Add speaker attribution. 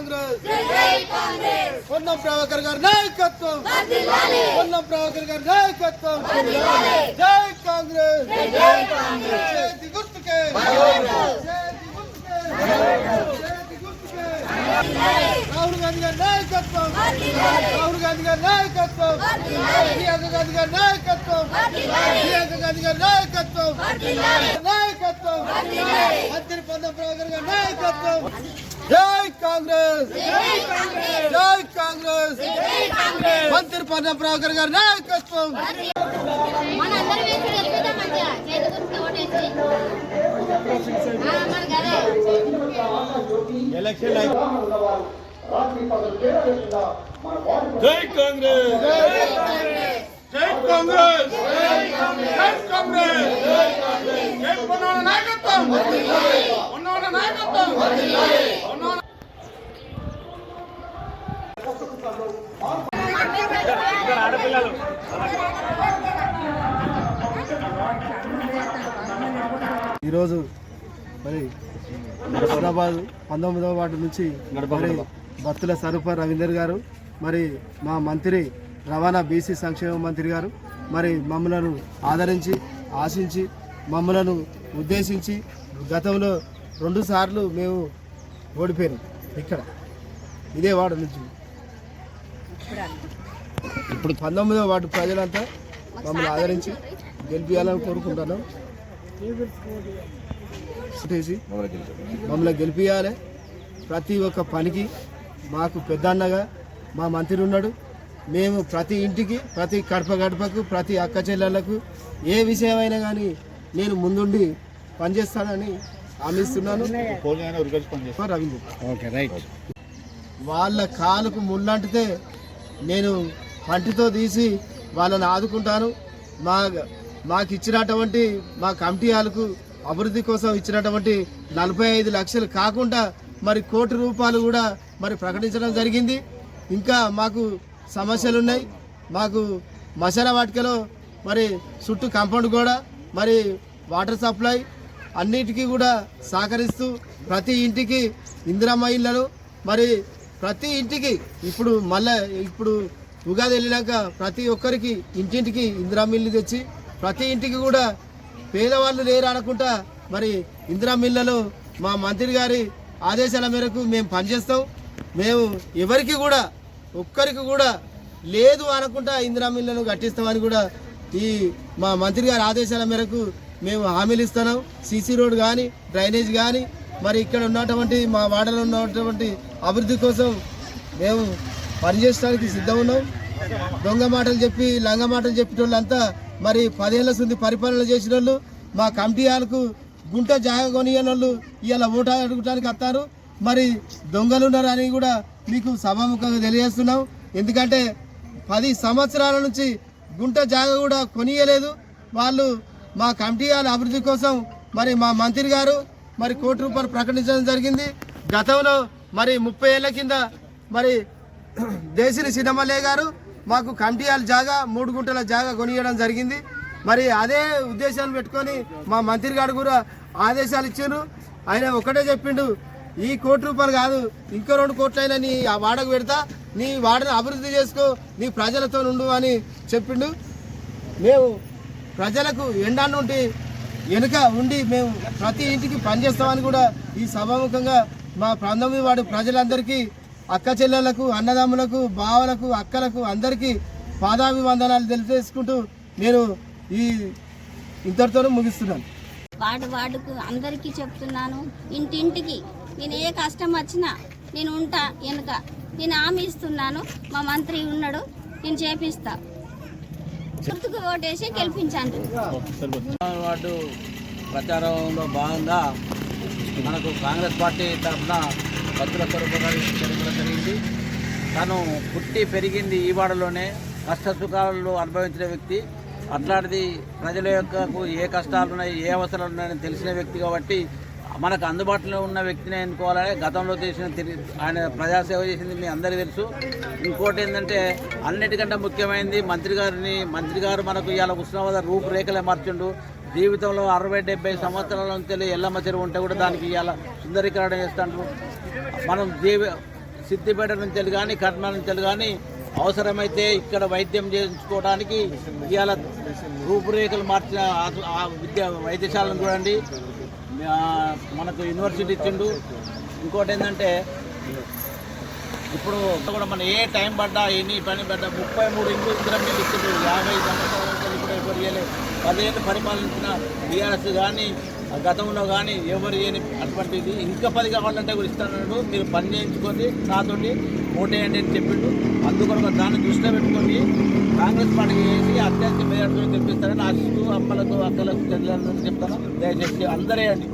Speaker 1: కాంగ్రెస్. పొన్నం ప్రభాకర్ గారి నాయకత్వం. పొన్నం ప్రభాకర్ గారి నాయకత్వం. జై కాంగ్రెస్. గుర్తుకే. చేతి గుర్తుకే. రాహుల్ గాంధీ గారి నాయకత్వం. రాహుల్ గాంధీ గారి నాయకత్వం. ప్రియాంక గాంధీ గారి నాయకత్వం. ప్రియాంక గాంధీ గారి నాయకత్వం. నాయకత్వం. మంత్రి పొన్నం ప్రభాకర్ గారి నాయకత్వం. జై కాంగ్రెస్ జై కాంగ్రెస్ మంత్రి పొన్నం ప్రభాకర్ గారి నాయకత్వం
Speaker 2: మనందరం వేసి గెలిపిద్దాం మంచిగా చేతి గుర్తుకు ఓటేసి ఆ, మనకి అదే
Speaker 1: ఎలక్షన్
Speaker 3: జై కాంగ్రెస్ జై కాంగ్రెస్ జై కాంగ్రెస్ జై పొన్నాల నాయకత్వం పొన్నాల నాయకత్వం
Speaker 1: ఈరోజు మరి హుస్నాబాద్ పంతొమ్మిదవ వార్డు నుంచి మరి బత్తుల సరూప రవీందర్ గారు మరి మా మంత్రి రవాణా బీసీ సంక్షేమ మంత్రి గారు మరి మమ్మలను ఆదరించి ఆశించి మమ్మలను ఉద్దేశించి గతంలో రెండు సార్లు మేము ఓడిపోయాం ఇక్కడ. ఇదే వార్డు నుంచి. ఇప్పుడు పంతొమ్మిదవ వార్డు ప్రజలంతా మమ్మల్ని ఆదరించి గెలిపించాలని కోరుకుంటున్నాం. మమ్మల్ని గెలిపించాలి ప్రతి ఒక్క పనికి మాకు పెద్దన్నగా మా మంత్రి ఉన్నాడు. మేము ప్రతి ఇంటికి ప్రతి గడప గడపకు ప్రతి అక్క చెల్లెళ్ళకు ఏ విషయమైనా కానీ నేను ముందుండి పనిచేస్తానని హామీస్తున్నాను రవీంద్ర.
Speaker 3: Okay right.
Speaker 1: వాళ్ళ కాలుకు ముళ్ళంటితే నేను పంటితో తీసి వాళ్ళని ఆదుకుంటాను. మా మాకు ఇచ్చినటువంటి మా కమిటీ వాళ్ళకు అభివృద్ధి కోసం ఇచ్చినటువంటి నలభై ఐదు లక్షలు కాకుండా మరి కోటి రూపాయలు కూడా మరి ప్రకటించడం జరిగింది. ఇంకా మాకు సమస్యలు ఉన్నాయి మాకు మసాలా వాటికలో మరి చుట్టూ కాంపౌండ్ కూడా మరి వాటర్ సప్లై అన్నిటికీ కూడా సహకరిస్తూ ప్రతి ఇంటికి ఇందిరమ్మ ఇళ్ళను మరి ప్రతి ఇంటికి ఇప్పుడు మళ్ళీ ఇప్పుడు ఉగాది వెళ్ళినాక ప్రతి ఒక్కరికి ఇంటింటికి ఇందిరమ్మ ఇల్లు తెచ్చి ప్రతి ఇంటికి కూడా పేదవాళ్ళు లేరు అనకుండా మరి ఇందిరా మిల్లలు మా మంత్రి గారి ఆదేశాల మేరకు మేము పనిచేస్తాం. మేము ఎవరికి కూడా ఒక్కరికి కూడా లేదు అనకుండా ఇందిరా మిల్లను కట్టిస్తామని కూడా ఈ మా మంత్రి గారి ఆదేశాల మేరకు మేము హామీలు ఇస్తున్నాం. సీసీ రోడ్ కానీ డ్రైనేజ్ కానీ మరి ఇక్కడ ఉన్నటువంటి మా వాడలో ఉన్నటువంటి అభివృద్ధి కోసం మేము పనిచేయడానికి సిద్ధం ఉన్నాం. దొంగ మాటలు చెప్పి లంగ మాటలు చెప్పేటోళ్ళంతా మరి పదేళ్ళ సుంది పరిపాలన చేసిన వాళ్ళు మా కమిటీ వాళ్ళకు గుంట జాగ కొనియని వాళ్ళు ఇవాళ ఓటు అడుగుటానికి వస్తారు. మరి దొంగలు ఉన్నారని కూడా మీకు సభాముఖంగా తెలియజేస్తున్నాం. ఎందుకంటే పది సంవత్సరాల నుంచి గుంట జాగ కూడా కొనియలేదు. వాళ్ళు మా కమిటీ వాళ్ళ అభివృద్ధి కోసం మరి మా మంత్రి గారు మరి కోటి రూపాయలు ప్రకటించడం జరిగింది. గతంలో మరి ముప్పై ఏళ్ళ కింద మరి దేశిని సినిమాలే గారు మాకు కంటియాల జాగా మూడు గుంటల జాగా కొనియడం జరిగింది. మరి అదే ఉద్దేశాన్ని పెట్టుకొని మా మంత్రి గారు కూడా ఆదేశాలు ఇచ్చారు. ఆయన ఒకటే చెప్పిండు ఈ కోటి రూపాయలు కాదు ఇంకో రెండు కోట్లైనా నీ ఆ వాడకు పెడతా నీ వాడని అభివృద్ధి చేసుకో నీ ప్రజలతో ఉండు అని చెప్పిండు. మేము ప్రజలకు ఎండా నుండి వెనుక ఉండి మేము ప్రతి ఇంటికి పనిచేస్తామని కూడా ఈ సభాముఖంగా మా ప్రాంతంలో వాడి ప్రజలందరికీ అక్క చెల్లెళ్ళకు అన్నదమ్ములకు బావలకు అక్కలకు అందరికీ పాదాభివందనాలు తెలియజేసుకుంటూ నేను ఈ ఇంతటితోనే ముగిస్తున్నాను.
Speaker 2: వాడు వాడుకు అందరికీ చెప్తున్నాను. ఇంటింటికి నేను ఏ కష్టం వచ్చినా నేను ఉంటా వెనుక. నేను హామీ ఇస్తున్నాను. మా మంత్రి ఉన్నాడు నేను చేపిస్తా. గుర్తుకు ఓటేసి గెలిపించండి
Speaker 4: వార్డు ప్రచారంలో భాగంగా మనకు కాంగ్రెస్ పార్టీ తరఫున భద్ర స్వరూపంగా జరగడం జరిగింది. తను పుట్టి పెరిగింది ఈ వాడలోనే కష్ట సుఖాలను అనుభవించిన వ్యక్తి. అట్లాంటిది ప్రజల యొక్క ఏ కష్టాలు ఉన్నాయి ఏ అవసరాలు ఉన్నాయని తెలిసిన వ్యక్తి కాబట్టి మనకు అందుబాటులో ఉన్న వ్యక్తిని ఎన్నుకోవాలని గతంలో చేసిన ఆయన ప్రజాసేవ చేసింది మీ అందరికీ తెలుసు. ఇంకోటి ఏంటంటే అన్నిటికంటే ముఖ్యమైనది మంత్రి గారిని మంత్రి గారు మనకు ఇవాళ ఉష్ణోగ్రత రూపురేఖలే మార్చిండు. జీవితంలో అరవై డెబ్బై సంవత్సరాల నుంచి ఎల్లమ్మ చెరువు ఉంటే కూడా దానికి ఇవాళ సుందరీకరణ చేస్తాండ్రు. మనం జీవి సిద్దిపేట నుంచి కానీ కర్మ నుంచి కానీ అవసరమైతే ఇక్కడ వైద్యం చేయించుకోవడానికి ఇవాళ రూపురేఖలు మార్చిన విద్యా విద్య వైద్యశాలను చూడండి. మనకు యూనివర్సిటీ ఇచ్చిండు. ఇంకోటి ఏంటంటే ఇప్పుడు కూడా మన ఏ టైం పడ్డా ఎన్ని పని పడ్డా ముప్పై మూడు ఇండ్లు ఇంద్రం మీద ఇచ్చిండ్రు. యాభై ఎవరు చేయలేదు పదిహేను పరిపాలించిన బీఆర్ఎస్ కానీ గతంలో కానీ ఎవరు చేయని అటువంటిది ఇంకా పది కావాలంటే కూడా ఇస్తానన్నాడు. మీరు పని చేయించుకొని నాతోటి ఓటేయండి అని చెప్పిండు. అందుకొరకు దాన్ని దృష్టిలో పెట్టుకొని కాంగ్రెస్ పార్టీకి వేసి అత్యంత మేరకు తెప్పిస్తారని ఆశిస్తూ అమ్మలకు అక్కలకు చెల్లెలకు చెప్తాను. దయచేసి అందరేయండి